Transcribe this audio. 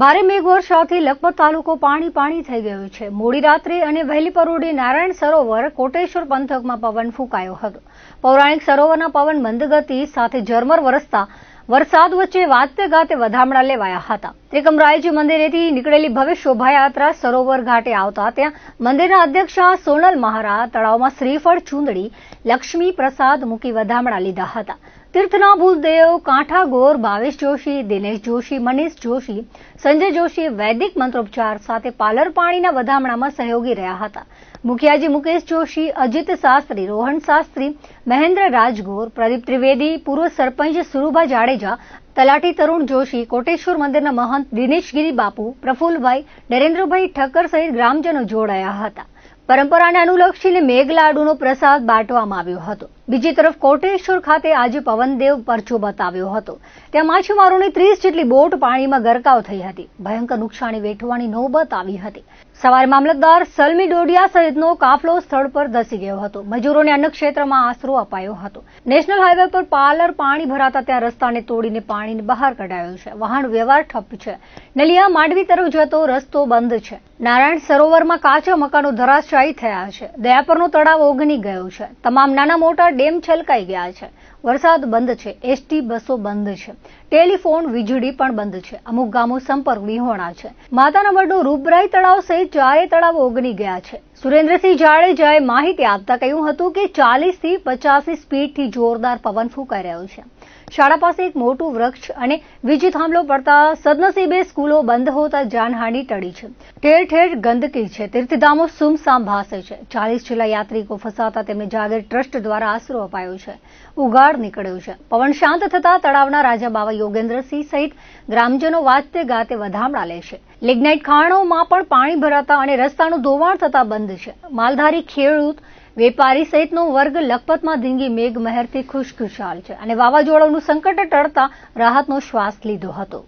ભારે મેઘવર્ષાથી લખપત તાલુકો પાણી પાણી થઈ ગયો છે. મોડી રાત્રે અને વહેલી પરોઢે નારાયણ સરોવર કોટેશ્વર પંથકમાં પવન ફૂંકાયો હતો. પૌરાણિક સરોવરના પવન મંદગતિ સાથે ઝરમર વરસતા વરસાદ વચ્ચે વાતે ગાતે વધામણા લેવાયા હતા. ત્રિકમરાયજી મંદિરેથી નીકળેલી ભવ્ય શોભાયાત્રા સરોવર ઘાટે આવતા ત્યાં મંદિરના અધ્યક્ષ સોનલ મહારા તળાવમાં શ્રીફળ ચૂંદડી લક્ષ્મી પ્રસાદ મૂકી વધામણા લીધા હતા. તીર્થના ભૂલદેવ કાંઠા ગોર ભાવેશ જોશી, દિનેશ જોશી, મનીષ જોશી, સંજય જોશી, વૈદિક મંત્રોપચાર સાથે પાલર પાણીના વધામણામાં સહયોગી રહ્યા હતા. મુખિયાજી મુકેશ જોશી, અજીત શાસ્ત્રી, રોહન શાસ્ત્રી, મહેન્દ્ર રાજગોર, પ્રદીપ ત્રિવેદી, પૂર્વ સરપંચ સુરુભા જાડેજા, તલાટી તરુણ જોશી, કોટેશ્વર મંદિરના મહંત દિનેશગીરી બાપુ પ્રફુલ્લભાઈ નરેન્દ્રભાઈ ઠક્કર સહિત ગ્રામજનો જોડાયા હતા. પરંપરાને અનુલક્ષીને મેઘલાડુનો પ્રસાદ બાંટવામાં આવ્યો હતો. બીજી તરફ કોટેશ્વર ખાતે આજે પવનદેવ પરચો બતાવ્યો હતો. ત્યાં માછીમારોની ત્રીસ જેટલી બોટ પાણીમાં ગરકાવ થઈ હતી. ભયંકર નુકસાની વેઠવાની નોબત આવી હતી. સવારે મામલતદાર સલમી ડોડિયા સહિતનો કાફલો સ્થળ પર ધસી ગયો હતો. મજૂરોને અન્ય ક્ષેત્રમાં આશરો અપાયો હતો. નેશનલ હાઈવે પર પાલર પાણી ભરાતા ત્યાં રસ્તાને તોડીને પાણીને બહાર કઢાયો છે. વાહન વ્યવહાર ઠપ છે. નલિયા માંડવી તરફ જતો રસ્તો બંધ છે. નારાયણ સરોવરમાં કાચા મકાનો ધરાશાયી થયા છે. દયાપરનો તળાવ ઓગની ગયો છે. તમામ નાના મોટા ડેમ છલકાઈ ગયા છે. વરસાદ બંધ છે. એસટી બસો બંધ છે. ટેલિફોન વીજળી પણ બંધ છે. અમુક ગામો સંપર્ક વિહોણા છે. માતાના મઢનો રૂપરાઈ તળાવ સહિત ચારે તળાવ ઓગની ગયા છે. સુરેન્દ્રસિંહ જાડેજાએ માહિતી આપતા કહ્યું હતું કે ચાલીસથી પચાસની સ્પીડથી જોરદાર પવન ફૂંકાઈ રહ્યો છે. શાળા પાસે એક મોટું વૃક્ષ અને વીજી થાંભલો પડતા સદનસીબે સ્કૂલો બંધ હોતા જાનહાનિ ટળી છે. ઠેર ઠેર ગંદકી છે. તીર્થધામો સુમસામ ભાસે છે. ચાલીસ જેટલા યાત્રિકો ફસાતા તેમને જાગીર ટ્રસ્ટ દ્વારા આશરો અપાયો છે. ઉગાડ નીકળ્યો છે. પવન શાંત થતા તળાવના રાજા બાવા યોગેન્દ્રસિંહ સહિત ગ્રામજનો વાજતે ગાતે વધામણા છે. લિગ્નાઇટ ખાણોમાં પણ પાણી ભરાતા અને રસ્તાનું ધોવાણ થતા બંધ છે. માલધારી ખેડૂત વેપારી સહિતનો વર્ગ લખપતમાં ધીંગી મેઘ મહેરથી ખુશખુશાલ છે અને વાવાઝોડાનું સંકટ ટળતા રાહતનો શ્વાસ લીધો હતો.